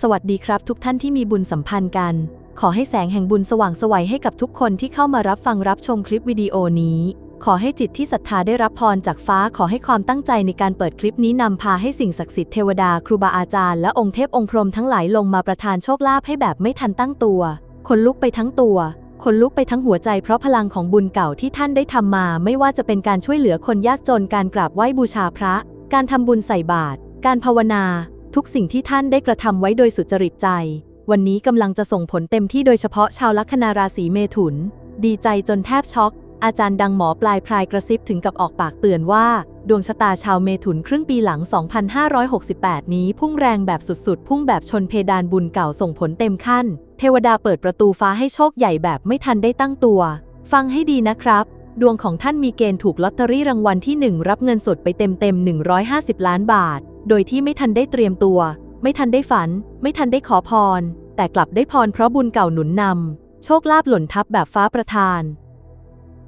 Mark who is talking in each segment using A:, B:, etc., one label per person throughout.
A: สวัสดีครับทุกท่านที่มีบุญสัมพันธ์กัน ขอให้แสงแห่งบุญสว่างสวัยให้กับทุกคนที่เข้ามารับฟังรับชมคลิปวิดีโอนี้ ขอให้จิตที่ศรัทธาได้รับพรจากฟ้าขอให้ความตั้งใจในการเปิดคลิปนี้นำพาให้สิ่งศักดิ์สิทธิ์เทวดาครูบาอาจารย์และองค์เทพองค์พรหมทั้งหลายลงมาประทานโชคลาภให้แบบไม่ทันตั้งตัว คนลุกไปทั้งตัวคนลุกไปทั้งหัวใจเพราะพลังของบุญเก่าที่ท่านได้ทำมา ไม่ว่าจะเป็นการช่วยเหลือคนยากจนการกราบไหว้บูชาพระ การทำบุญใส่บาตรการภาวนา ทุกสิ่งที่ท่านได้กระทำไว้โดยสุจริตใจ วันนี้กำลังจะส่งผลเต็มที่โดยเฉพาะชาวลัคนาราศีเมถุน ดีใจจนแทบช็อก อาจารย์ดังหมอปลายพรายกระซิบถึงกับออกปากเตือนว่า ดวงชะตาชาวเมถุนครึ่งปีหลัง 2568 นี้พุ่งแรงแบบสุดๆ พุ่งแบบชนเพดานบุญเก่าส่งผลเต็มขั้น เทวดาเปิดประตูฟ้าให้โชคใหญ่แบบไม่ทันได้ตั้งตัว ฟังให้ดีนะครับดวงของท่านมีเกณฑ์ถูกลอตเตอรี่รางวัลที่ 1 รับเงินสดไปเต็มๆ 150 ล้านบาท โดยที่ไม่ทันได้เตรียมตัว ไม่ทันได้ฝัน ไม่ทันได้ขอพร แต่กลับได้พรเพราะบุญเก่าหนุนนำโชคลาภหล่นทับแบบฟ้าประทาน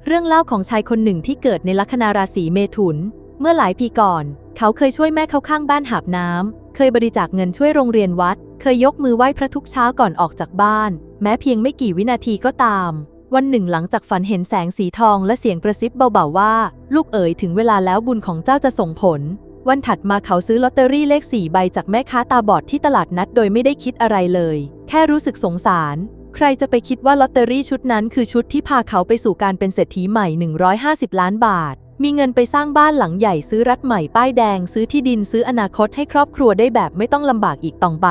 A: เรื่องเล่าของชายคนหนึ่งที่เกิดในลัคนาราศีเมถุน เมื่อหลายปีก่อน เขาเคยช่วยแม่เขาข้างบ้านหาบน้ำเคยบริจาคเงินช่วยโรงเรียนวัด เคยยกมือไหว้พระทุกเช้าก่อนออกจากบ้าน แม้เพียงไม่กี่วินาทีก็ตาม วันหนึ่งหลังจากฝันเห็นแสงสีทองและเสียงกระซิบเบาๆว่า ลูกเอ๋ยถึงเวลาแล้วบุญของเจ้าจะส่งผล วันถัดมาเขาซื้อลอตเตอรี่เลขสี่ใบจากแม่ค้าตาบอดที่ตลาดนัดโดยไม่ได้คิดอะไรเลย แค่รู้สึกสงสาร ใครจะไปคิดว่าลอตเตอรี่ชุดนั้นคือชุดที่พาเขาไปสู่การเป็นเศรษฐีใหม่ 150 ล้านบาท มีเงินไปสร้างบ้านหลังใหญ่ซื้อรัฐใหม่ป้ายแดงซื้อที่ดินซื้ออนาคตให้ครอบครัวได้แบบไม่ต้องลำบากอีกต่อไป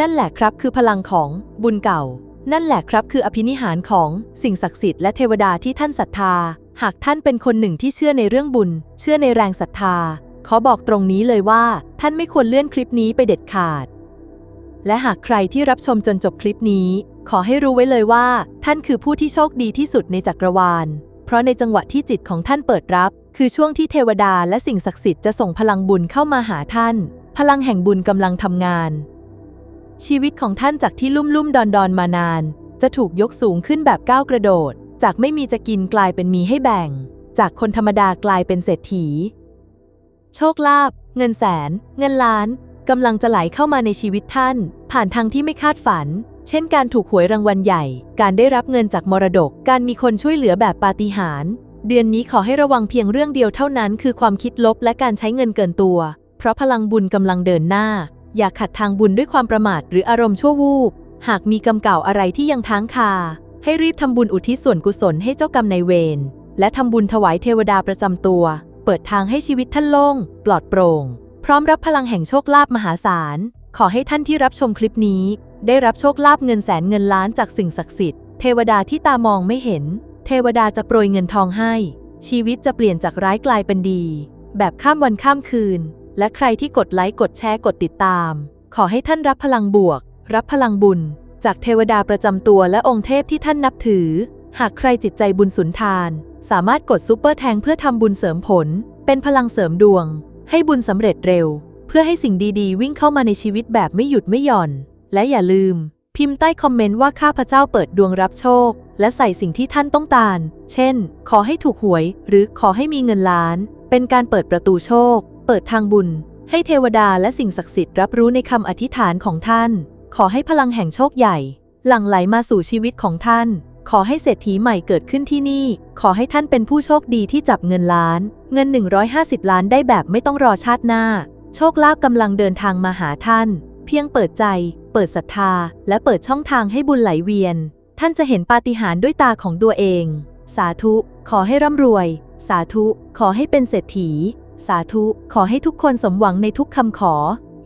A: นั่นแหละครับคือพลังของบุญเก่า นั่นแหละครับคืออภินิหารของสิ่งศักดิ์สิทธิ์และเทวดาที่ท่านศรัทธา หากท่านเป็นคนหนึ่งที่เชื่อในเรื่องบุญ เชื่อในแรงศรัทธา ขอบอกตรงนี้เลยว่า ท่านไม่ควรเลื่อนคลิปนี้ไปเด็ดขาด และหากใครที่รับชมจนจบคลิปนี้ ขอให้รู้ไว้เลยว่า ท่านคือผู้ที่โชคดีที่สุดในจักรวาล เพราะในจังหวะที่จิตของท่านเปิดรับ คือช่วงที่เทวดาและสิ่งศักดิ์สิทธิ์จะส่งพลังบุญเข้ามาหาท่าน พลังแห่งบุญกำลังทำงาน ชีวิตของท่านจากที่ลุ่มลุ่มดอนดอนมานาน จะถูกยกสูงขึ้นแบบก้าวกระโดด จากไม่มีจะกินกลายเป็นมีให้แบ่ง จากคนธรรมดากลายเป็นเศรษฐี โชคลาภเงินแสน เงินล้านกำลังจะไหลเข้ามาในชีวิตท่าน ผ่านทางที่ไม่คาดฝัน เช่นการถูกหวยรางวัลใหญ่ การได้รับเงินจากมรดก การมีคนช่วยเหลือแบบปาฏิหาริย์เดือนนี้ขอให้ระวังเพียงเรื่องเดียวเท่านั้น คือความคิดลบและการใช้เงินเกินตัว เพราะพลังบุญกำลังเดินหน้า อย่าขัดทางบุญด้วยความประมาทหรืออารมณ์ชั่ววูบหากมีกรรมเก่าอะไรที่ยังค้างคา ให้รีบทำบุญอุทิศส่วนกุศลให้เจ้ากรรมนายเวร และทำบุญถวายเทวดาประจำตัว เปิดทางให้ชีวิตท่านโล่ง ปลอดโปร่ง พร้อมรับพลังแห่งโชคลาภมหาศาล ขอให้ท่านที่รับชมคลิปนี้ ได้รับโชคลาภเงินแสนเงินล้านจากสิ่งศักดิ์สิทธิ์ เทวดาที่ตามองไม่เห็น เทวดาจะโปรยเงินทองให้ ชีวิตจะเปลี่ยนจากร้ายกลายเป็นดี แบบข้ามวันข้ามคืน และใครที่กดไลค์กดแชร์กดติดตาม ขอให้ท่านรับพลังบวก รับพลังบุญ จากเทวดาประจำตัวและองค์เทพที่ท่านนับถือ หากใครจิตใจบุญสุนทาน สามารถกดซุปเปอร์แทงเพื่อทำบุญเสริมผล เป็นพลังเสริมดวง ให้บุญสำเร็จเร็ว เพื่อให้สิ่งดีๆ วิ่งเข้ามาในชีวิตแบบไม่หยุดไม่หย่อน และอย่าลืม พิมพ์ใต้คอมเมนต์ว่าข้าพเจ้าเปิดดวงรับโชค และใส่สิ่งที่ท่านต้องการเช่น ขอให้ถูกหวย หรือขอให้มีเงินล้าน เป็นการเปิดประตูโชค เปิดทางบุญ ให้เทวดาและสิ่งศักดิ์สิทธิ์รับรู้ในคำอธิษฐานของท่าน ขอให้พลังแห่งโชคใหญ่ หลั่งไหลมาสู่ชีวิตของท่าน ขอให้เศรษฐีใหม่เกิดขึ้นที่นี่ ขอให้ท่านเป็นผู้โชคดีที่จับเงินล้าน เงิน 150 ล้านได้แบบไม่ต้องรอชาติหน้า โชคลาภกำลังเดินทางมาหาท่าน เพียงเปิดใจ เปิดศรัทธา และเปิดช่องทางให้บุญไหลเวียน ท่านจะเห็นปาฏิหาริย์ด้วยตาของตัวเอง สาธุ ขอให้ร่ำรวย สาธุ ขอให้เป็นเศรษฐี สาธุ ขอให้ทุกคนสมหวังในทุกคำขอ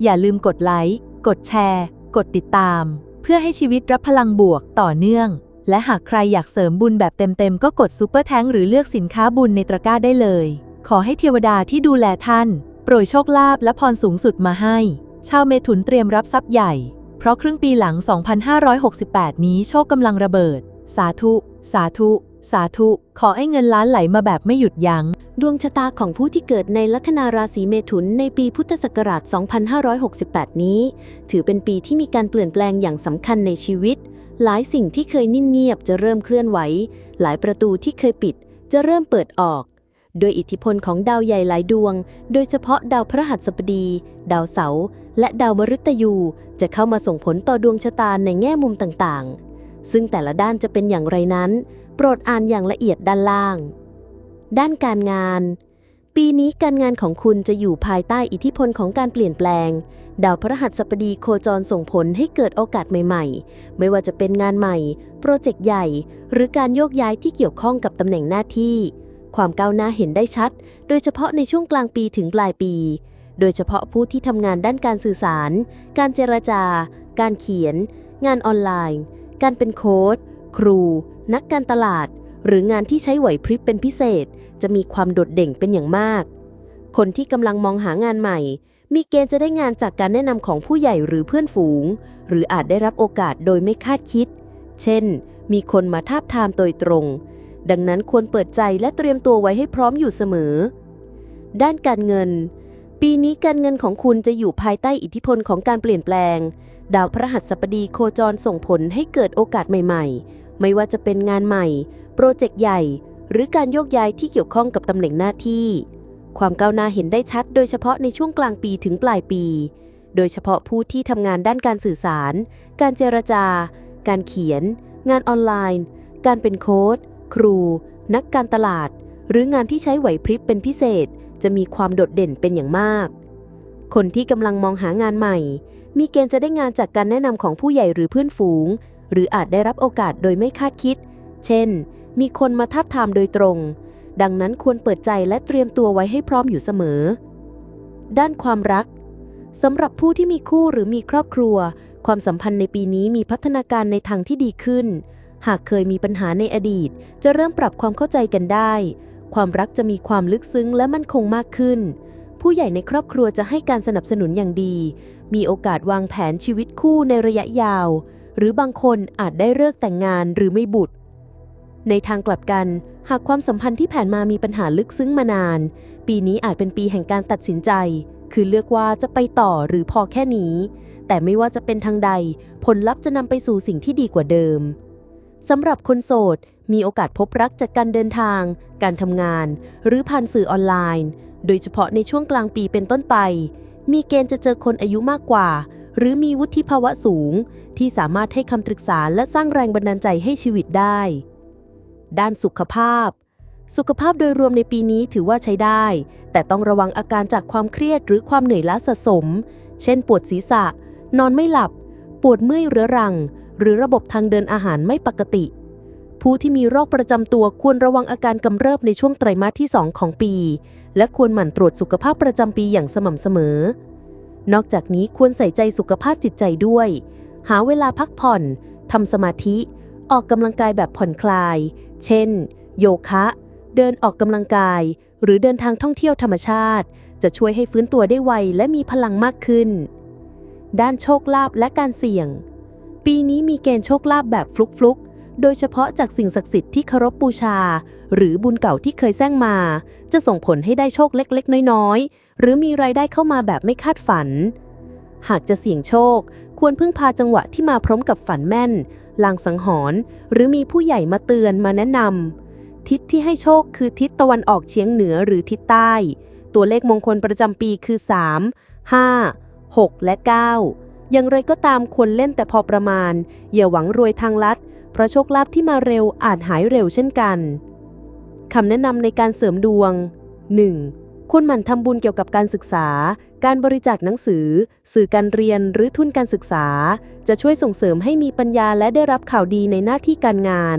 A: อย่าลืมกดไลค์ กดแชร์ กดติดตาม เพื่อให้ชีวิตรับพลังบวกต่อเนื่อง และหากใครอยากเสริมบุญแบบเต็มๆ ก็กดซูเปอร์แทงหรือเลือกสินค้าบุญในตะกร้าได้เลย ขอให้เทวดาที่ดูแลท่าน โปรยโชคลาภและพรสูงสุดมาให้ ชาวเมถุนเตรียมรับทรัพย์ใหญ่ เพราะครึ่งปีหลัง 2568 นี้โชคกำลังระเบิด สาธุ สาธุ สาธุ ขอให้เงินล้านไหลมาแบบไม่หยุดยัง้ง
B: ดวงชะตาของผู้ที่เกิดในลัคนาราศีเมถุนในปีพุทธศักราช 2568 นี้ ถือเป็นปีที่มีการเปลี่ยนแปลงอย่างสำคัญในชีวิต หลายสิ่งที่เคยนิ่งเงียบจะเริ่มเคลื่อนไหว หลายประตูที่เคยปิดจะเริ่มเปิดออก โดยอิทธิพลของดาวใหญ่หลายดวง โดยเฉพาะดาวพฤหัสบดี ดาวเสาร์และดาวมฤตยู จะเข้ามาส่งผลต่อดวงชะตาในแง่มุมต่างๆ ซึ่งแต่ละด้านจะเป็นอย่างไรนั้น โปรดอ่านอย่างละเอียดด้านล่าง ด้านการงาน ปีนี้การงานของคุณจะอยู่ภายใต้อิทธิพลของการเปลี่ยนแปลง ดาวพฤหัสบดีโคจรส่งผลให้เกิดโอกาสใหม่ ๆ ไม่ว่าจะเป็นงานใหม่ โปรเจกต์ใหญ่ หรือการโยกย้ายที่เกี่ยวข้องกับตำแหน่งหน้าที่ ความก้าวหน้าเห็นได้ชัด โดยเฉพาะในช่วงกลางปีถึงปลายปี โดยเฉพาะผู้ที่ทำงานด้านการสื่อสาร การเจรจา การเขียน งานออนไลน์ การเป็นโค้ชครู นักการตลาด หรืองานที่ใช้ไหวพริบเป็นพิเศษ จะมีความโดดเด่นเป็นอย่างมาก คนที่กำลังมองหางานใหม่ มีเกณฑ์จะได้งานจากการแนะนำของผู้ใหญ่หรือเพื่อนฝูง หรืออาจได้รับโอกาสโดยไม่คาดคิด เช่น มีคนมาทาบทามโดยตรง ดังนั้นควรเปิดใจและเตรียมตัวไว้ให้พร้อมอยู่เสมอ ด้านการเงิน ปีนี้การเงินของคุณจะอยู่ภายใต้อิทธิพลของการเปลี่ยนแปลง ดาวพระหัสบดีโคจรส่งผลให้เกิดโอกาสใหม่ ๆ ไม่ว่าจะเป็นงานใหม่ โปรเจกต์ใหญ่ หรือการโยกย้ายที่เกี่ยวข้องกับตำแหน่งหน้าที่ ความก้าวหน้าเห็นได้ชัด โดยเฉพาะในช่วงกลางปีถึงปลายปี โดยเฉพาะผู้ที่ทำงานด้านการสื่อสาร การเจรจา การเขียน งานออนไลน์ การเป็นโค้ชครู นักการตลาด หรืองานที่ใช้ไหวพริบเป็นพิเศษ จะมีความโดดเด่นเป็นอย่างมาก คนที่กำลังมองหางานใหม่ มีเกณฑ์จะได้งานจากการแนะนำของผู้ใหญ่หรือเพื่อนฝูง หรืออาจได้รับโอกาสโดยไม่คาดคิด เช่น มีคนมาทับทามโดยตรง ดังนั้นควรเปิดใจและเตรียมตัวไว้ให้พร้อมอยู่เสมอ ด้านความรักสำหรับผู้ที่มีคู่หรือมีครอบครัว ความสัมพันธ์ในปีนี้มีพัฒนาการในทางที่ดีขึ้น หากเคยมีปัญหาในอดีต จะเริ่มปรับความเข้าใจกันได้ ความรักจะมีความลึกซึ้งและมั่นคงมากขึ้น ผู้ใหญ่ในครอบครัวจะให้การสนับสนุนอย่างดี มีโอกาสวางแผนชีวิตคู่ในระยะยาว หรือบางคนอาจได้เลิกแต่งงานหรือไม่บุตร ในทางกลับกัน หากความสัมพันธ์ที่ผ่านมามีปัญหาลึกซึ้งมานาน ปีนี้อาจเป็นปีแห่งการตัดสินใจ คือเลือกว่าจะไปต่อหรือพอแค่นี้ แต่ไม่ว่าจะเป็นทางใด ผลลัพธ์จะนำไปสู่สิ่งที่ดีกว่าเดิมสำหรับคนโสด มีโอกาสพบรักจากการเดินทาง การทำงาน หรือผ่านสื่อออนไลน์ โดยเฉพาะในช่วงกลางปีเป็นต้นไป มีเกณฑ์จะเจอคนอายุมากกว่า หรือมีวุฒิภาวะสูง ที่สามารถให้คำปรึกษาและสร้างแรงบันดาลใจให้ชีวิตได้ ด้านสุขภาพ สุขภาพโดยรวมในปีนี้ถือว่าใช้ได้ แต่ต้องระวังอาการจากความเครียดหรือความเหนื่อยล้าสะสม เช่น ปวดศีรษะ นอนไม่หลับ ปวดเมื่อยเรื้อรัง หรือระบบทางเดินอาหารไม่ปกติ ผู้ที่มีโรคประจำตัวควรระวังอาการกำเริบในช่วงไตรมาสที่ 2 ของปี และควรหมั่นตรวจสุขภาพประจำปีอย่างสม่ำเสมอ นอกจากนี้ควรใส่ใจสุขภาพจิตใจด้วย หาเวลาพักผ่อนทำสมาธิ ออกกำลังกายแบบผ่อนคลาย เช่น โยคะ เดินออกกำลังกาย หรือเดินทางท่องเที่ยวธรรมชาติ จะช่วยให้ฟื้นตัวได้ไวและมีพลังมากขึ้น ด้านโชคลาภและการเสี่ยง ปีนี้มีเกณฑ์โชคลาภแบบฟลุกๆโดยเฉพาะจากสิ่งศักดิ์สิทธิ์ที่เคารพบูชา หรือบุญเก่าที่เคยแซงมา จะส่งผลให้ได้โชคเล็กๆ น้อยๆ หรือมีรายได้เข้ามาแบบไม่คาดฝัน หากจะเสี่ยงโชค ควรพึ่งพาจังหวะที่มาพร้อมกับฝันแม่น ลางสังหรณ์หรือมีผู้ใหญ่มาเตือนมาแนะนำทิศที่ให้โชคคือทิศตะวันออกเฉียงเหนือหรือทิศใต้ ตัวเลขมงคลประจำปีคือ 3 5 6 และ 9 อย่างไรก็ตามควรเล่นแต่พอประมาณ อย่าหวังรวยทางลัด เพราะโชคลาภที่มาเร็วอาจหายเร็วเช่นกันคำแนะนำในการเสริมดวง 1. ควรหมั่นทำบุญเกี่ยวกับการศึกษา การบริจาคหนังสือ สื่อการเรียนหรือทุนการศึกษา จะช่วยส่งเสริมให้มีปัญญาและได้รับข่าวดีในหน้าที่การงาน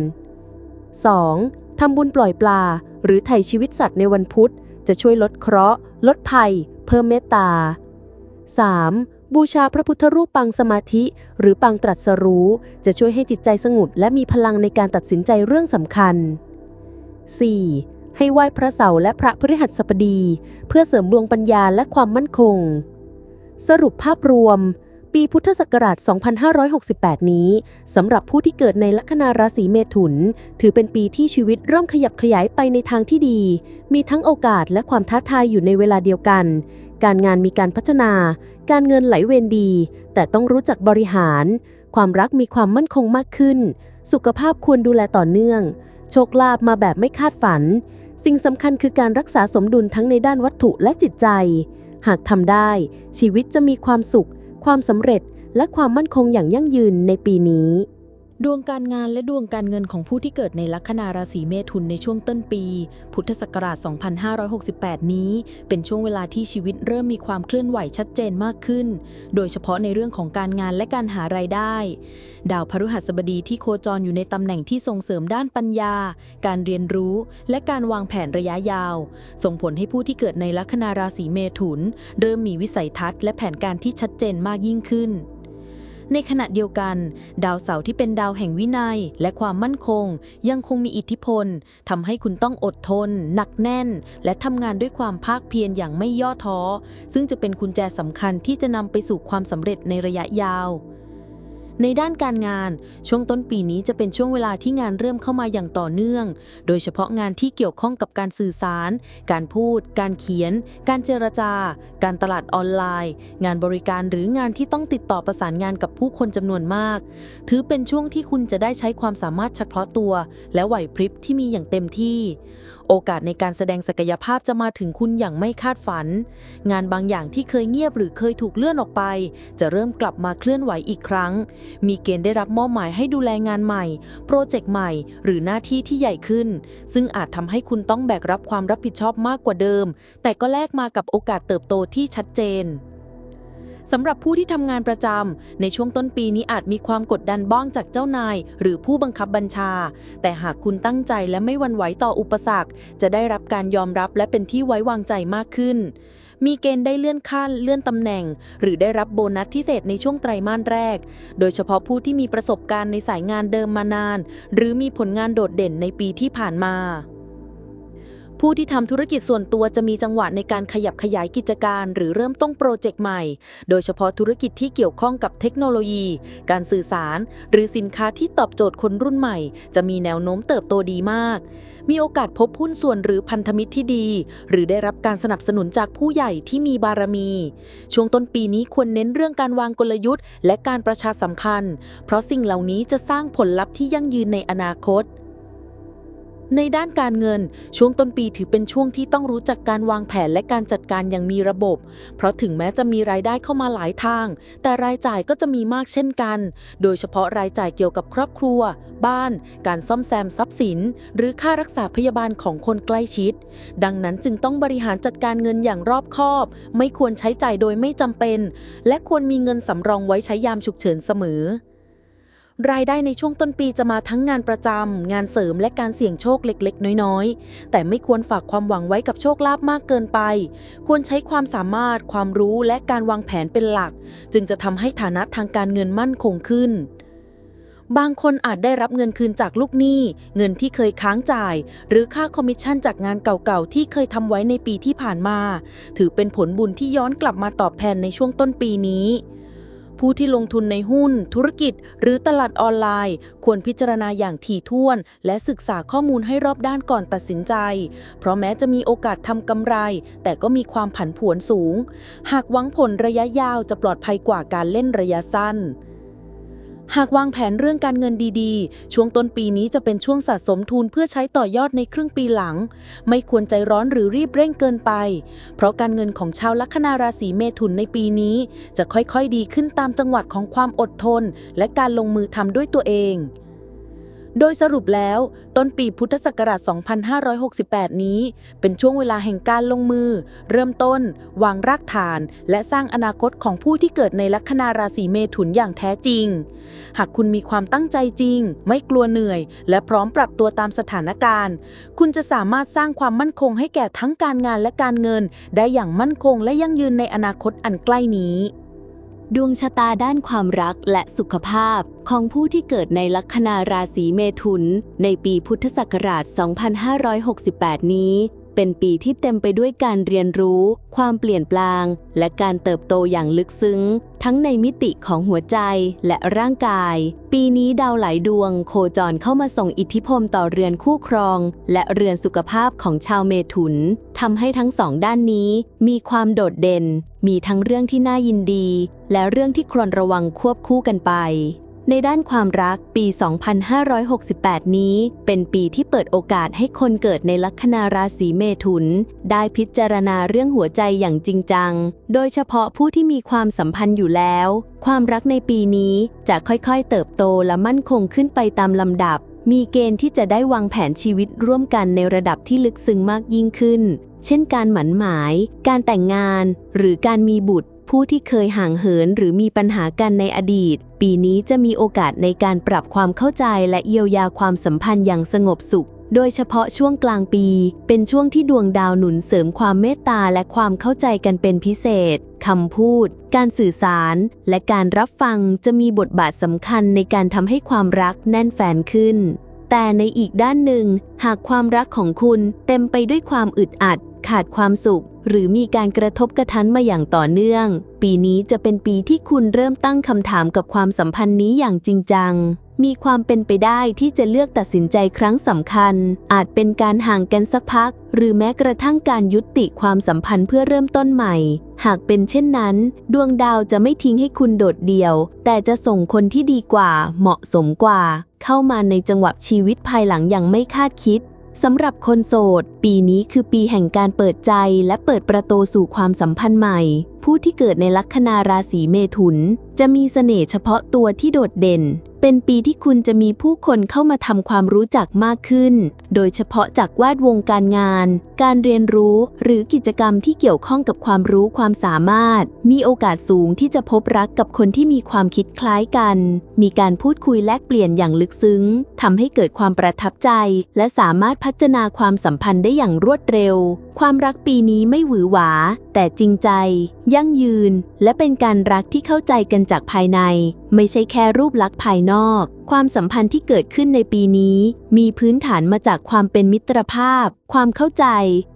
B: 2. ทำบุญปล่อยปลา หรือไถ่ชีวิตสัตว์ในวันพุธ จะช่วยลดเคราะห์ ลดภัย เพิ่มเมตตา 3. บูชาพระพุทธรูปปังสมาธิ หรือปังตรัสรู้ จะช่วยให้จิตใจสงบและมีพลังในการตัดสินใจเรื่องสำคัญ 4. ให้ไหว้พระเสาร์และพระพฤหัสบดี เพื่อเสริมดวงปัญญาและความมั่นคง สรุปภาพรวม ปีพุทธศักราช 2568 นี้สำหรับผู้ที่เกิดในลัคนาราศีเมถุน ถือเป็นปีที่ชีวิตเริ่มขยับขยายไปในทางที่ดี มีทั้งโอกาสและความท้าทายอยู่ในเวลาเดียวกัน การงานมีการพัฒนา การเงินไหลเวียนดี แต่ต้องรู้จักบริหาร ความรักมีความมั่นคงมากขึ้น สุขภาพควรดูแลต่อเนื่อง โชคลาภมาแบบไม่คาดฝัน
C: สิ่งสำคัญคือการรักษาสมดุลทั้งในด้านวัตถุและจิตใจ หากทำได้ ชีวิตจะมีความสุข ความสำเร็จ และความมั่นคงอย่างยั่งยืนในปีนี้
B: ดวงการงานและดวงการเงินของผู้ที่เกิดในลัคนาราศีเมถุนในช่วงต้นปี พุทธศักราช 2568 นี้ เป็นช่วงเวลาที่ชีวิตเริ่มมีความเคลื่อนไหวชัดเจนมากขึ้น โดยเฉพาะในเรื่องของการงานและการหารายได้ ดาวพฤหัสบดีที่โคจรอยู่ในตำแหน่งที่ส่งเสริมด้านปัญญา การเรียนรู้ และการวางแผนระยะยาว ส่งผลให้ผู้ที่เกิดในลัคนาราศีเมถุน เริ่มมีวิสัยทัศน์และแผนการที่ชัดเจนมากยิ่งขึ้น ในขณะเดียวกัน ดาวเสาร์ที่เป็นดาวแห่งวินัย และความมั่นคง ยังคงมีอิทธิพลทำให้คุณต้องอดทน หนักแน่น และทำงานด้วยความภาคเพียรอย่างไม่ย่อท้อ ซึ่งจะเป็นกุญแจสำคัญที่จะนำไปสู่ความสำเร็จในระยะยาว ในด้านการงาน ช่วงต้นปีนี้จะเป็นช่วงเวลาที่งานเริ่มเข้ามาอย่างต่อเนื่อง โดยเฉพาะงานที่เกี่ยวข้องกับการสื่อสาร การพูด การเขียน การเจรจา การตลาดออนไลน์ งานบริการหรืองานที่ต้องติดต่อประสานงานกับผู้คนจำนวนมาก ถือเป็นช่วงที่คุณจะได้ใช้ความสามารถเฉพาะตัว และไหวพริบที่มีอย่างเต็มที่โอกาสในการแสดงศักยภาพจะมาถึงคุณอย่างไม่คาดฝัน งานบางอย่างที่เคยเงียบหรือเคยถูกเลื่อนออกไป จะเริ่มกลับมาเคลื่อนไหวอีกครั้ง มีเกณฑ์ได้รับมอบหมายให้ดูแลงานใหม่ โปรเจกต์ใหม่ หรือหน้าที่ที่ใหญ่ขึ้น ซึ่งอาจทำให้คุณต้องแบกรับความรับผิดชอบมากกว่าเดิม แต่ก็แลกมากับโอกาสเติบโตที่ชัดเจน สำหรับผู้ที่ทำงานประจำในช่วงต้นปีนี้อาจมีความกดดันบ้างจากเจ้านาย หรือผู้บังคับบัญชา แต่หากคุณตั้งใจและไม่วันไหวต่ออุปสรรค จะได้รับการยอมรับและเป็นที่ไว้วางใจมากขึ้น มีเกณฑ์ได้เลื่อนขั้นเลื่อนตำแหน่ง หรือได้รับโบนัสพิเศษในช่วงไตรมาสแรก โดยเฉพาะผู้ที่มีประสบการณ์ในสายงานเดิมมานาน หรือมีผลงานโดดเด่นในปีที่ผ่านมา ผู้ที่ทำธุรกิจส่วนตัวจะมีจังหวะในการขยับขยายกิจการ หรือเริ่มต้นโปรเจกต์ใหม่ โดยเฉพาะธุรกิจที่เกี่ยวข้องกับเทคโนโลยี การสื่อสาร หรือสินค้าที่ตอบโจทย์คนรุ่นใหม่ จะมีแนวโน้มเติบโตดีมาก มีโอกาสพบหุ้นส่วนหรือพันธมิตรที่ดี หรือได้รับการสนับสนุนจากผู้ใหญ่ที่มีบารมี ช่วงต้นปีนี้ควรเน้นเรื่องการวางกลยุทธ์ และการประชาสัมพันธ์ เพราะสิ่งเหล่านี้จะสร้างผลลัพธ์ที่ยั่งยืนในอนาคต ในด้านการเงิน ช่วงต้นปีถือเป็นช่วงที่ต้องรู้จักการวางแผนและการจัดการอย่างมีระบบ เพราะถึงแม้จะมีรายได้เข้ามาหลายทาง แต่รายจ่ายก็จะมีมากเช่นกัน โดยเฉพาะรายจ่ายเกี่ยวกับครอบครัว บ้าน การซ่อมแซมทรัพย์สิน หรือค่ารักษาพยาบาลของคนใกล้ชิด ดังนั้นจึงต้องบริหารจัดการเงินอย่างรอบคอบ ไม่ควรใช้จ่ายโดยไม่จำเป็น และควรมีเงินสำรองไว้ใช้ยามฉุกเฉินเสมอ รายได้ในช่วงต้นปีจะมาทั้งงานประจำ งานเสริมและการเสี่ยงโชคเล็กๆ น้อยๆ แต่ไม่ควรฝากความหวังไว้กับโชคลาภมากเกินไป ควรใช้ความสามารถ ความรู้และการวางแผนเป็นหลัก จึงจะทำให้ฐานะทางการเงินมั่นคงขึ้นบางคนอาจได้รับเงินคืนจากลูกหนี้ เงินที่เคยค้างจ่าย หรือค่าคอมมิชชั่นจากงานเก่าๆ ที่เคยทำไว้ในปีที่ผ่านมา ถือเป็นผลบุญที่ย้อนกลับมาตอบแทนในช่วงต้นปีนี้ ผู้ที่ลงทุนในหุ้น ธุรกิจ หรือตลาดออนไลน์ ควรพิจารณาอย่างถี่ถ้วน และศึกษาข้อมูลให้รอบด้านก่อนตัดสินใจ เพราะแม้จะมีโอกาสทำกำไร แต่ก็มีความผันผวนสูง หากหวังผลระยะยาวจะปลอดภัยกว่าการเล่นระยะสั้น หากวางแผนเรื่องการเงินดีๆ ช่วงต้นปีนี้จะเป็นช่วงสะสมทุนเพื่อใช้ต่อยอดในครึ่งปีหลัง ไม่ควรใจร้อนหรือรีบเร่งเกินไป เพราะการเงินของชาวลัคนาราศีเมถุนในปีนี้ จะค่อยๆดีขึ้นตามจังหวัดของความอดทน และการลงมือทำด้วยตัวเอง โดยสรุปแล้ว ต้นปีพุทธศักราช 2568 นี้ เป็นช่วงเวลาแห่งการลงมือ เริ่มต้น วางรากฐาน และสร้างอนาคตของผู้ที่เกิดในลัคนาราศีเมถุนอย่างแท้จริง หากคุณมีความตั้งใจจริง ไม่กลัวเหนื่อย และพร้อมปรับตัวตามสถานการณ์ คุณจะสามารถสร้างความมั่นคงให้แก่ทั้งการงานและการเงิน ได้อย่างมั่นคงและยั่งยืนในอนาคตอันใกล้นี้
C: ดวงชะตาด้านความรักและสุขภาพของผู้ที่เกิดในลัคนาราศีเมถุน ในปีพุทธศักราช 2568 นี้ เป็นปีที่เต็มไปด้วยการเรียนรู้ ความเปลี่ยนแปลง และการเติบโตอย่างลึกซึ้ง ทั้งในมิติของหัวใจและร่างกาย ปีนี้ดาวหลายดวง โคจรเข้ามาส่งอิทธิพลต่อเรือนคู่ครอง และเรือนสุขภาพของชาวเมถุนทำให้ทั้งสองด้านนี้ มีความโดดเด่น มีทั้งเรื่องที่น่ายินดี และเรื่องที่ควรระวังควบคู่กันไป
B: ในด้านความรักปี 2568 นี้ เป็นปีที่เปิดโอกาสให้คนเกิดในลัคนาราศีเมถุน ได้พิจารณาเรื่องหัวใจอย่างจริงจัง โดยเฉพาะผู้ที่มีความสัมพันธ์อยู่แล้ว ความรักในปีนี้จะค่อยๆ เติบโตและมั่นคงขึ้นไปตามลำดับ มีเกณฑ์ที่จะได้วางแผนชีวิตร่วมกันในระดับที่ลึกซึ้งมากยิ่งขึ้น เช่นการหมันหมาย การแต่งงาน หรือการมีบุตร ผู้ที่เคยห่างเหินหรือมีปัญหากันในอดีต ปีนี้จะมีโอกาสในการปรับความเข้าใจและเยียวยาความสัมพันธ์อย่างสงบสุข โดยเฉพาะช่วงกลางปี เป็นช่วงที่ดวงดาวหนุนเสริมความเมตตาและความเข้าใจกันเป็นพิเศษคำพูด การสื่อสาร และการรับฟังจะมีบทบาทสำคัญในการทำให้ความรักแน่นแฟนขึ้น แต่ในอีกด้านหนึ่ง หากความรักของคุณเต็มไปด้วยความอึดอัด ขาดความสุข หรือมีการกระทบกระทันมาอย่างต่อเนื่อง ปีนี้จะเป็นปีที่คุณเริ่มตั้งคำถามกับความสัมพันธ์นี้อย่างจริงจัง มีความเป็นไปได้ที่จะเลือกตัดสินใจครั้งสำคัญ อาจเป็นการห่างกันสักพัก หรือแม้กระทั่งการยุติความสัมพันธ์เพื่อเริ่มต้นใหม่ หากเป็นเช่นนั้น ดวงดาวจะไม่ทิ้งให้คุณโดดเดี่ยว แต่จะส่งคนที่ดีกว่า เหมาะสมกว่า เข้ามาในจังหวะชีวิตภายหลังอย่างไม่คาดคิดสำหรับคนโสด ปีนี้คือปีแห่งการเปิดใจและเปิดประตูสู่ความสัมพันธ์ใหม่ ผู้ที่เกิดในลัคนาราศีเมถุน จะมีเสน่ห์เฉพาะตัวที่โดดเด่น เป็นปีที่คุณจะมีผู้คนเข้ามาทำความรู้จักมากขึ้น โดยเฉพาะจากวาดวงการงาน การเรียนรู้หรือกิจกรรมที่เกี่ยวข้องกับความรู้ความสามารถ มีโอกาสสูงที่จะพบรักกับคนที่มีความคิดคล้ายกัน มีการพูดคุยแลกเปลี่ยนอย่างลึกซึ้งทำให้เกิดความประทับใจ และสามารถพัฒนาความสัมพันธ์ได้อย่างรวดเร็ว ความรักปีนี้ไม่หวือหวา แต่จริงใจยั่งยืน และเป็นการรักที่เข้าใจกันจากภายใน ไม่ใช่แค่รูปลักษณ์ภายนอก ความสัมพันธ์ที่เกิดขึ้นในปีนี้ มีพื้นฐานมาจากความเป็นมิตรภาพ ความเข้าใจ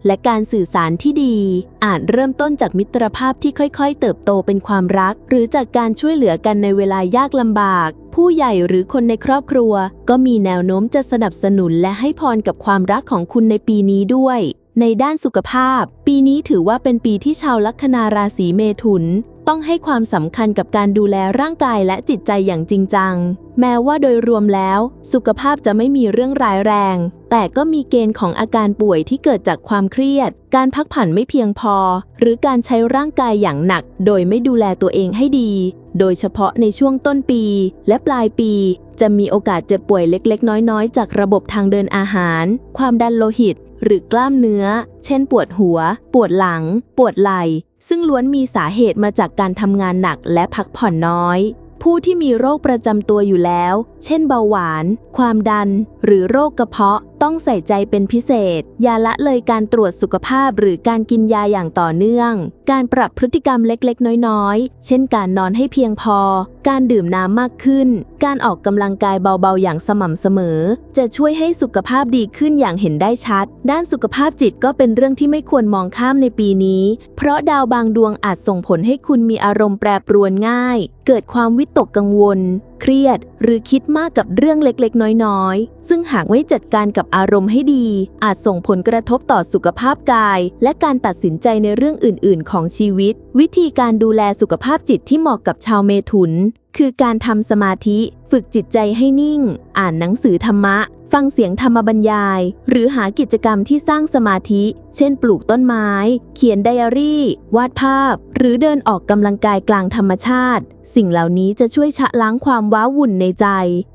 B: และการสื่อสารที่ดี อาจเริ่มต้นจากมิตรภาพที่ค่อยๆ เติบโตเป็นความรัก หรือจากการช่วยเหลือกันในเวลายากลำบาก ผู้ใหญ่หรือคนในครอบครัว ก็มีแนวโน้มจะสนับสนุนและให้พรกับความรักของคุณในปีนี้ด้วย ในด้านสุขภาพ ปีนี้ถือว่าเป็นปีที่ชาวลัคนาราศีเมถุน ต้องให้ความสำคัญกับการดูแลร่างกายและจิตใจอย่างจริงจัง แม้ว่าโดยรวมแล้ว สุขภาพจะไม่มีเรื่องร้ายแรง แต่ก็มีเกณฑ์ของอาการป่วยที่เกิดจากความเครียด การพักผ่อนไม่เพียงพอ หรือการใช้ร่างกายอย่างหนัก โดยไม่ดูแลตัวเองให้ดี โดยเฉพาะในช่วงต้นปี และปลายปีจะมีโอกาสเจ็บป่วยเล็กๆ น้อยๆ จากระบบทางเดินอาหาร ความดันโลหิต หรือกล้ามเนื้อ เช่นปวดหัว ปวดหลัง ปวดไหล่ ซึ่งล้วนมีสาเหตุมาจากการทำงานหนักและพักผ่อนน้อย ผู้ที่มีโรคประจำตัวอยู่แล้ว เช่นเบาหวาน ความดัน หรือโรคกระเพาะ ต้องใส่ใจเป็นพิเศษ อย่าละเลยการตรวจสุขภาพหรือการกินยาอย่างต่อเนื่อง การปรับพฤติกรรมเล็กๆ น้อยๆ เช่นการนอนให้เพียงพอ การดื่มน้ำมากขึ้น การออกกำลังกายเบาๆ อย่างสม่ำเสมอ จะช่วยให้สุขภาพดีขึ้นอย่างเห็นได้ชัด ด้านสุขภาพจิตก็เป็นเรื่องที่ไม่ควรมองข้ามในปีนี้ เพราะดาวบางดวงอาจส่งผลให้คุณมีอารมณ์แปรปรวนง่าย เกิดความวิตกกังวลเครียด หรือคิดมากกับเรื่องเล็กๆ น้อยๆ ซึ่งหากไม่จัดการกับอารมณ์ให้ดี อาจส่งผลกระทบต่อสุขภาพกาย และการตัดสินใจในเรื่องอื่น ๆ ของชีวิต วิธีการดูแลสุขภาพจิตที่เหมาะกับชาวเมถุน คือการทำสมาธิ ฝึกจิตใจให้นิ่ง อ่านหนังสือธรรมะ ฟังเสียงธรรมบรรยาย หรือหากิจกรรมที่สร้างสมาธิ เช่น ปลูกต้นไม้ เขียนไดอารี่ วาดภาพ หรือเดินออกกำลังกายกลางธรรมชาติ สิ่งเหล่านี้จะช่วยชะล้างความว้าวุ่นในใจ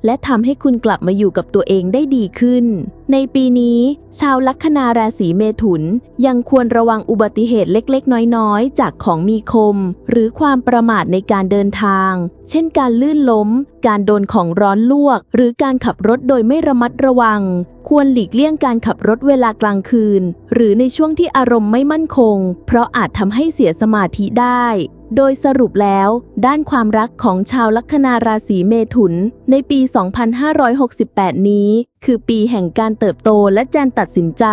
B: และทำให้คุณกลับมาอยู่กับตัวเองได้ดีขึ้น ในปีนี้ ชาวลัคนาราศีเมถุน ยังควรระวังอุบัติเหตุเล็กๆ น้อยๆ จากของมีคม หรือความประมาทในการเดินทาง เช่นการลื่นล้ม การโดนของร้อนลวก หรือการขับรถโดยไม่ระมัดระวัง ควรหลีกเลี่ยงการขับรถเวลากลางคืน หรือในช่วงที่อารมณ์ไม่มั่นคง เพราะอาจทำให้เสียสมาธิได้โดยสรุปแล้ว ด้านความรักของชาวลัคนาราศีเมถุน ในปี 2568 นี้ คือปีแห่งการเติบโตและการตัดสินใจ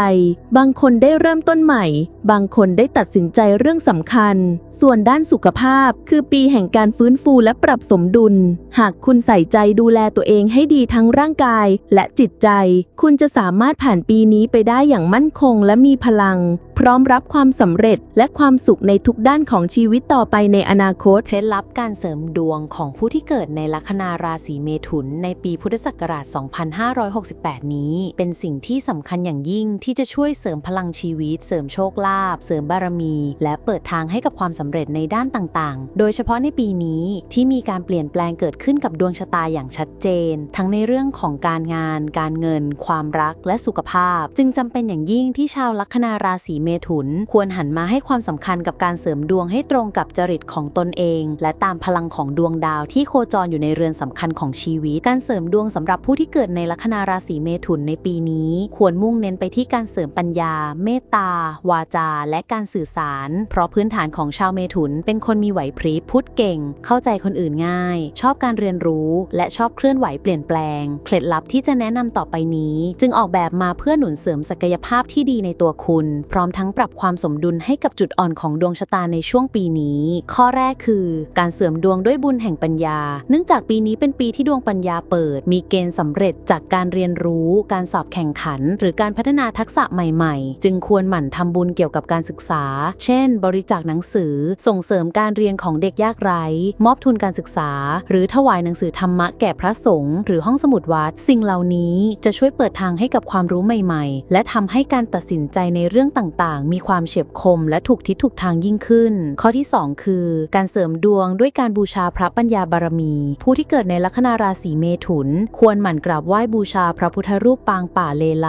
B: บางคนได้เริ่มต้นใหม่ บางคนได้ตัดสินใจเรื่องสำคัญ ส่วนด้านสุขภาพ คือปีแห่งการฟื้นฟูและปรับสมดุล หากคุณใส่ใจดูแลตัวเองให้ดีทั้งร่างกายและจิตใจ คุณจะสามารถผ่านปีนี้ไปได้อย่างมั่นคงและมีพลัง พร้อมรับความสำเร็จและความสุขในทุกด้านของชีวิตต่อไปในอนาคต
D: เคล็ดลับการเสริมดวงของผู้ที่เกิดในลัคนาราศีเมถุนในปีพุทธศักราช18 นี้ เป็นสิ่งที่สำคัญอย่างยิ่งที่จะช่วยเสริมพลังชีวิต เสริมโชคลาภเสริมบารมี และเปิดทางให้กับความสำเร็จในด้านต่างๆ โดยเฉพาะในปีนี้ที่มีการเปลี่ยนแปลงเกิดขึ้นกับดวงชะตาอย่างชัดเจน ทั้งในเรื่องของการงาน การเงิน ความรักและสุขภาพ จึงจำเป็นอย่างยิ่งที่ชาวลัคนาราศีเมถุน ควรหันมาให้ความสำคัญกับการเสริมดวงให้ตรงกับจริตของตนเอง และตามพลังของดวงดาวที่โคจรอยู่ในเรือนสำคัญของชีวิต การเสริมดวงสำหรับผู้ที่เกิดในลัคนาราศีเมถุนในปีนี้ ควรมุ่งเน้นไปที่การเสริมปัญญา เมตตา วาจา และการสื่อสาร เพราะพื้นฐานของชาวเมถุน เป็นคนมีไหวพริบพูดเก่ง เข้าใจคนอื่นง่าย ชอบการเรียนรู้ และชอบเคลื่อนไหวเปลี่ยนแปลง เคล็ดลับที่จะแนะนำต่อไปนี้ จึงออกแบบมาเพื่อหนุนเสริมศักยภาพที่ดีในตัวคุณ พร้อมทั้งปรับความสมดุลให้กับจุดอ่อนของดวงชะตาในช่วงปีนี้ ข้อแรกคือ การเสริมดวงด้วยบุญแห่งปัญญา เนื่องจากปีนี้เป็นปีที่ดวงปัญญาเปิด มีเกณฑ์สำเร็จจากการเรียนรู้ การสอบแข่งขัน หรือการพัฒนาทักษะใหม่ๆ จึงควรหมั่นทำบุญเกี่ยวกับการศึกษา เช่น บริจาคหนังสือ ส่งเสริมการเรียนของเด็กยากไร้ มอบทุนการศึกษา หรือถวายหนังสือธรรมะแก่พระสงฆ์หรือห้องสมุดวัด สิ่งเหล่านี้จะช่วยเปิดทางให้กับความรู้ใหม่ๆ และทำให้การตัดสินใจในเรื่องต่างๆ มีความเฉียบคม และถูกทิศถูกทางยิ่งขึ้น ข้อที่ 2 คือ การเสริมดวงด้วยการบูชาพระปัญญาบารมี ผู้ที่เกิดในลัคนาราศีเมถุน ควรหมั่นกราบไหว้บูชาพระพุทธรูปปางป่าเลไล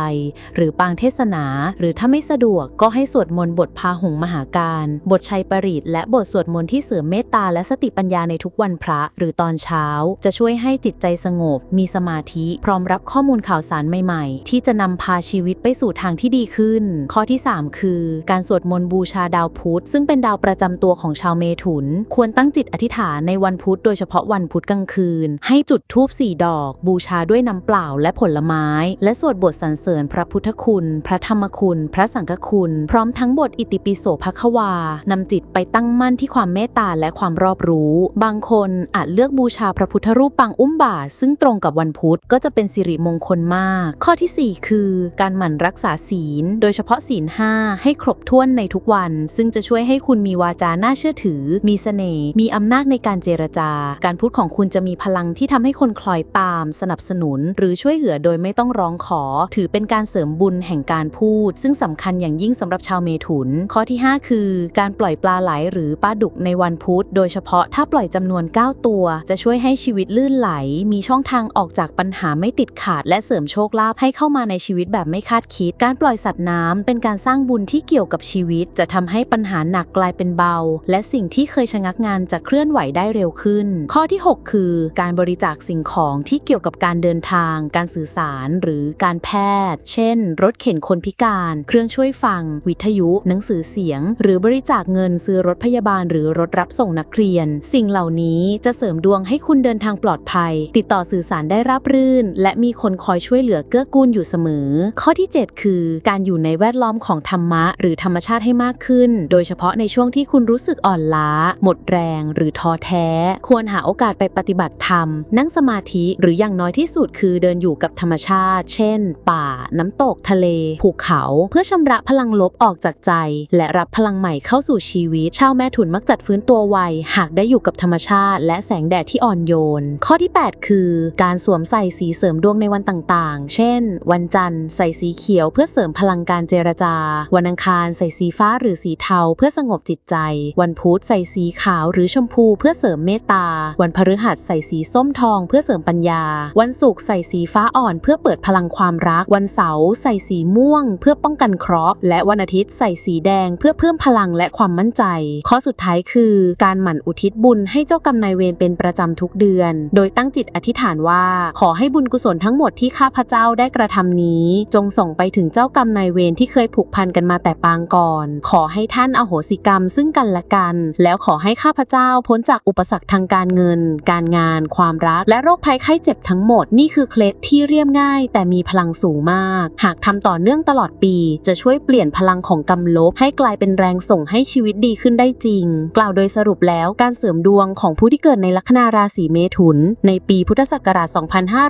D: หรือปางเทศนา หรือถ้าไม่สะดวกก็ให้สวดมนต์บทพาหุงมหาการ บทชัยปริตและบทสวดมนต์ที่เสริมเมตตาและสติปัญญาในทุกวันพระ หรือตอนเช้า จะช่วยให้จิตใจสงบ มีสมาธิ พร้อมรับข้อมูลข่าวสารใหม่ๆ ที่จะนำพาชีวิตไปสู่ทางที่ดีขึ้น ข้อที่ 3 คือ การสวดมนต์บูชาดาวพุธซึ่งเป็นดาวประจำตัวของชาวเมถุน ควรตั้งจิตอธิษฐานในวันพุธโดยเฉพาะวันพุธกลางคืน ให้จุดธูปสี่ดอก บูชาด้วยน้ำเปล่าและผลไม้ และสวดบทสรรเสริญพระพุทธคุณ พระธรรมคุณ พระสังฆคุณ พร้อมทั้งบทอิติปิโสภควานำจิตไปตั้งมั่นที่ความเมตตาและความรอบรู้ บางคนอาจเลือกบูชาพระพุทธรูปปางอุ้มบาทซึ่งตรงกับวันพุธก็จะเป็นสิริมงคลมาก ข้อทีสี่4 คือ การหมั่นรักษาศีล โดยเฉพาะศีล5ให้ครบถ้วนในทุกวัน ซึ่งจะช่วยให้คุณมีวาจาน่าเชื่อถือ มีเสน่ห์มีอำนาจในการเจรจา การพูดของคุณจะมีพลังที่ทำให้คนคลอยตาม สนับสนุน หรือช่วยเหลือโดยยไม่ต้องร้องขอ ถือเป็นการเสริมบุญแห่งการพูด ซึ่งสำคัญอย่างยิ่งสำหรับชาวเมถุน ข้อที่ 5 คือ การปล่อยปลาไหลหรือปลาดุกในวันพุธ โดยเฉพาะถ้าปล่อยจำนวน 9 ตัว จะช่วยให้ชีวิตลื่นไหล มีช่องทางออกจากปัญหาไม่ติดขาด และเสริมโชคลาภให้เข้ามาในชีวิตแบบไม่คาดคิด การปล่อยสัตว์น้ำเป็นการสร้างบุญที่เกี่ยวกับชีวิต จะทำให้ปัญหาหนักกลายเป็นเบา และสิ่งที่เคยชะงักงานจะเคลื่อนไหวได้เร็วขึ้น ข้อที่ 6 คือ การบริจาคสิ่งของที่เกี่ยวกับการเดินทาง การสื่อสารหรือการแพทย์ เช่น รถเข็นคนพิการ เครื่องช่วยฟัง วิทยุ หนังสือเสียง หรือบริจาคเงินซื้อรถพยาบาลหรือรถรับส่งนักเรียน สิ่งเหล่านี้จะเสริมดวงให้คุณเดินทางปลอดภัย ติดต่อสื่อสารได้ราบรื่น และมีคนคอยช่วยเหลือเกื้อกูลอยู่เสมอ ข้อที่ 7 คือ การอยู่ในแวดล้อมของธรรมะ หรือธรรมชาติให้มากขึ้น โดยเฉพาะในช่วงที่คุณรู้สึกอ่อนล้า หมดแรง หรือท้อแท้ ควรหาโอกาสไปปฏิบัติธรรม นั่งสมาธิหรืออย่างน้อยที่สุดคือเดินอยู่กับธรรมชาติ เช่น ป่า น้ำตกทะเล ภูเขา เพื่อชำระพลังลบออกจากใจ และรับพลังใหม่เข้าสู่ชีวิต ชาวแม่ถุนมักจัดฟื้นตัวไว หากได้อยู่กับธรรมชาติ และแสงแดดที่อ่อนโยน ข้อที่ 8 คือ การสวมใส่สีเสริมดวงในวันต่างๆ เช่น วันจันทร์ใส่สีเขียวเพื่อเสริมพลังการเจรจา วันอังคารใส่สีฟ้าหรือสีเทาเพื่อสงบจิตใจ วันพุธใส่สีขาวหรือชมพูเพื่อเสริมเมตตา วันพฤหัสใส่สีส้มทองเพื่อเสริมปัญญา วันศุกร์ใส่สีฟ้าอ่อนเพื่อเปิดพลังความรัก วันเสาร์ใส่สีม่วง เพื่อป้องกันเคราะห์และวันอาทิตย์ใส่สีแดง เพื่อเพิ่มพลังและความมั่นใจ ข้อสุดท้ายคือ การหมั่นอุทิศบุญให้เจ้ากรรมนายเวรเป็นประจำทุกเดือน โดยตั้งจิตอธิษฐานว่า ขอให้บุญกุศลทั้งหมดที่ข้าพเจ้าได้กระทำนี้ จงส่งไปถึงเจ้ากรรมนายเวรที่เคยผูกพันกันมาแต่ปางก่อน ขอให้ท่านอโหสิกรรมซึ่งกันและกัน แล้วขอให้ข้าพเจ้าพ้นจากอุปสรรคทางการเงิน การงาน ความรัก และโรคภัยไข้เจ็บทั้งหมดนี่คือเคล็ดที่เรียบ
B: ง่ายแต่มีพลังสูงมาก หากทำต่อเนื่องตลอดปี จะช่วยเปลี่ยนพลังของกรรมลบให้กลายเป็นแรงส่งให้ชีวิตดีขึ้นได้จริง กล่าวโดยสรุปแล้วการเสริมดวงของผู้ที่เกิดในลัคนาราศีเมถุน ในปีพุทธศักราช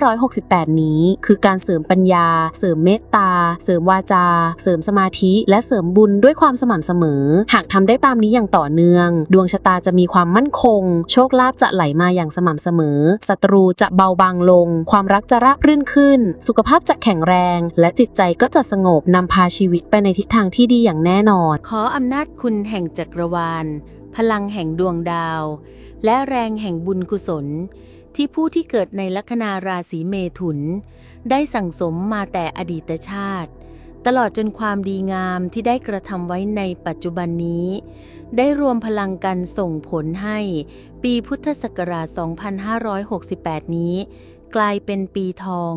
B: 2568 นี้ คือการเสริมปัญญา เสริมเมตตา เสริมวาจา เสริมสมาธิ และเสริมบุญด้วยความสม่ำเสมอ หากทำได้ตามนี้อย่างต่อเนื่อง ดวงชะตาจะมีความมั่นคง โชคลาภจะไหลมาอย่างสม่ำเสมอศัตรูจะเบาบางลง ความรักจะราบรื่นขึ้นสุขภาพจะแข็งแรง และจิตใจก็จะสงบนำพาชีวิตไปในทิศทางที่ดีอย่างแน่นอน
D: ขออำนาจคุณแห่งจักรวาล พลังแห่งดวงดาว และแรงแห่งบุญกุศล ที่ผู้ที่เกิดในลัคนาราศีเมถุน ได้สั่งสมมาแต่อดีตชาติ ตลอดจนความดีงามที่ได้กระทำไว้ในปัจจุบันนี้ ได้รวมพลังกันส่งผลให้ ปีพุทธศักราช 2568 นี้ กลายเป็นปีทอง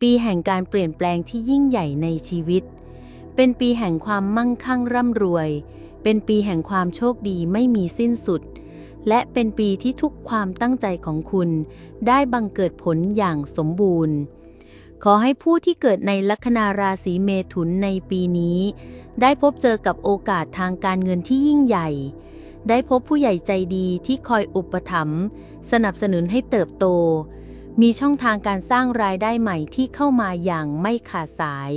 D: ปีแห่งการเปลี่ยนแปลงที่ยิ่งใหญ่ในชีวิต เป็นปีแห่งความมั่งคั่งร่ำรวย เป็นปีแห่งความโชคดีไม่มีสิ้นสุด และเป็นปีที่ทุกความตั้งใจของคุณ ได้บังเกิดผลอย่างสมบูรณ์ ขอให้ผู้ที่เกิดในลัคนาราศีเมถุนในปีนี้ ได้พบเจอกับโอกาสทางการเงินที่ยิ่งใหญ่ได้พบผู้ใหญ่ใจดีที่คอยอุปถัมภ์สนับสนุนให้เติบโต มีช่องทางการสร้างรายได้ใหม่ที่เข้ามาอย่างไม่ขาดสาย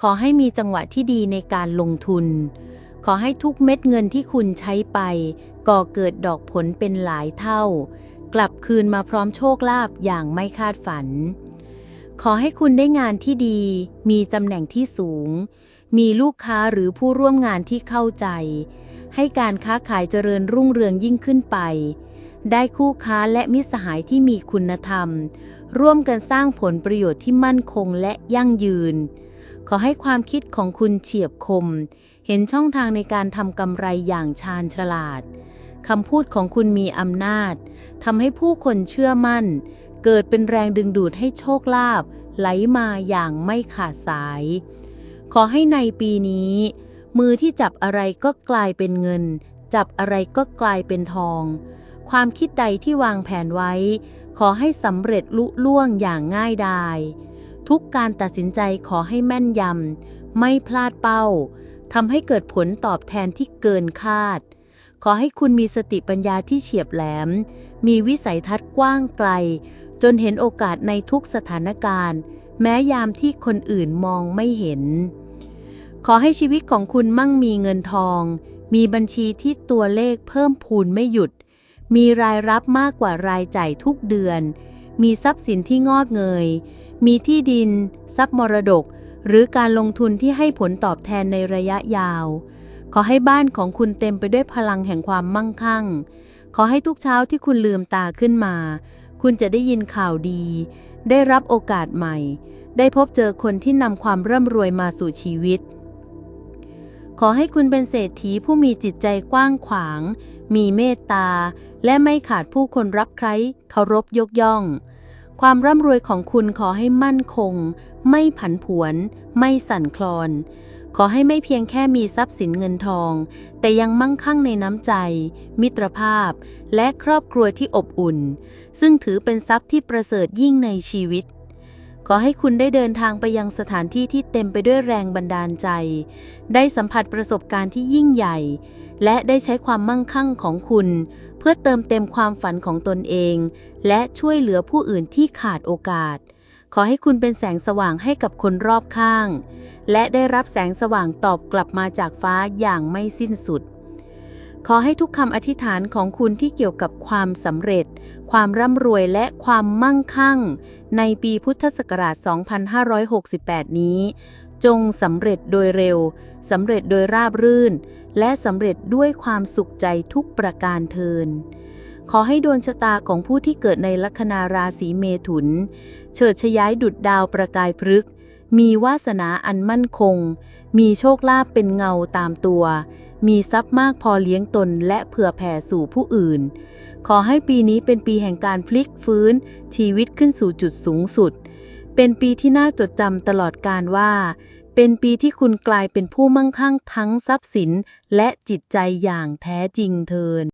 D: ขอให้มีจังหวะที่ดีในการลงทุน ขอให้ทุกเม็ดเงินที่คุณใช้ไป ก่อเกิดดอกผลเป็นหลายเท่า กลับคืนมาพร้อมโชคลาภอย่างไม่คาดฝัน ขอให้คุณได้งานที่ดี มีตำแหน่งที่สูง มีลูกค้าหรือผู้ร่วมงานที่เข้าใจ ให้การค้าขายเจริญรุ่งเรืองยิ่งขึ้นไป ได้คู่ค้าและมิตรสหายที่มีคุณธรรม ร่วมกันสร้างผลประโยชน์ที่มั่นคงและยั่งยืน ขอให้ความคิดของคุณเฉียบคม เห็นช่องทางในการทำกำไรอย่างชาญฉลาดคำพูดของคุณมีอำนาจทำให้ผู้คนเชื่อมั่น เกิดเป็นแรงดึงดูดให้โชคลาภไหลมาอย่างไม่ขาดสาย ขอให้ในปีนี้ มือที่จับอะไรก็กลายเป็นเงิน จับอะไรก็กลายเป็นทอง ความคิดใดที่วางแผนไว้ ขอให้สำเร็จลุล่วงอย่างง่ายดายทุกการตัดสินใจขอให้แม่นยำ ไม่พลาดเป้าทำให้เกิดผลตอบแทนที่เกินคาด ขอให้คุณมีสติปัญญาที่เฉียบแหลม มีวิสัยทัศน์กว้างไกล จนเห็นโอกาสในทุกสถานการณ์ แม้ยามที่คนอื่นมองไม่เห็น ขอให้ชีวิตของคุณมั่งมีเงินทอง มีบัญชีที่ตัวเลขเพิ่มพูนไม่หยุด มีรายรับมากกว่ารายจ่ายทุกเดือน มีทรัพย์สินที่งอกเงย มีที่ดิน ทรัพย์มรดก หรือการลงทุนที่ให้ผลตอบแทนในระยะยาว ขอให้บ้านของคุณเต็มไปด้วยพลังแห่งความมั่งคั่ง ขอให้ทุกเช้าที่คุณลืมตาขึ้นมา คุณจะได้ยินข่าวดี ได้รับโอกาสใหม่ ได้พบเจอคนที่นำความร่ำรวยมาสู่ชีวิตขอให้คุณเป็นเศรษฐีผู้มีจิตใจกว้างขวาง มีเมตตา และไม่ขาดผู้คนรักใครเคารพยกย่อง ความร่ำรวยของคุณขอให้มั่นคง ไม่ผันผวน ไม่สั่นคลอน ขอให้ไม่เพียงแค่มีทรัพย์สินเงินทอง แต่ยังมั่งคั่งในน้ำใจ มิตรภาพ และครอบครัวที่อบอุ่น ซึ่งถือเป็นทรัพย์ที่ประเสริฐยิ่งในชีวิตขอให้คุณได้เดินทางไปยังสถานที่ที่เต็มไปด้วยแรงบันดาลใจ ได้สัมผัสประสบการณ์ที่ยิ่งใหญ่ และได้ใช้ความมั่งคั่งของคุณ เพื่อเติมเต็มความฝันของตนเอง และช่วยเหลือผู้อื่นที่ขาดโอกาส ขอให้คุณเป็นแสงสว่างให้กับคนรอบข้าง และได้รับแสงสว่างตอบกลับมาจากฟ้าอย่างไม่สิ้นสุด ขอให้ทุกคำอธิษฐานของคุณที่เกี่ยวกับความสำเร็จ ความร่ำรวยและความมั่งคั่ง ในปีพุทธศักราช 2568 นี้ จงสำเร็จโดยเร็วสำเร็จโดยราบรื่น และสำเร็จด้วยความสุขใจทุกประการเทิน ขอให้ดวงชะตาของผู้ที่เกิดในลัคนาราศีเมถุน เฉิดฉย้ายดุดดาวประกายพฤกษ์มีวาสนาอันมั่นคง มีโชคลาภเป็นเงาตามตัว มีทรัพย์มากพอเลี้ยงตนและเผื่อแผ่สู่ผู้อื่น ขอให้ปีนี้เป็นปีแห่งการพลิกฟื้น ชีวิตขึ้นสู่จุดสูงสุด เป็นปีที่น่าจดจำตลอดการว่า เป็นปีที่คุณกลายเป็นผู้มั่งคั่งทั้งทรัพย์สิน และจิตใจอย่างแท้จริงเทิน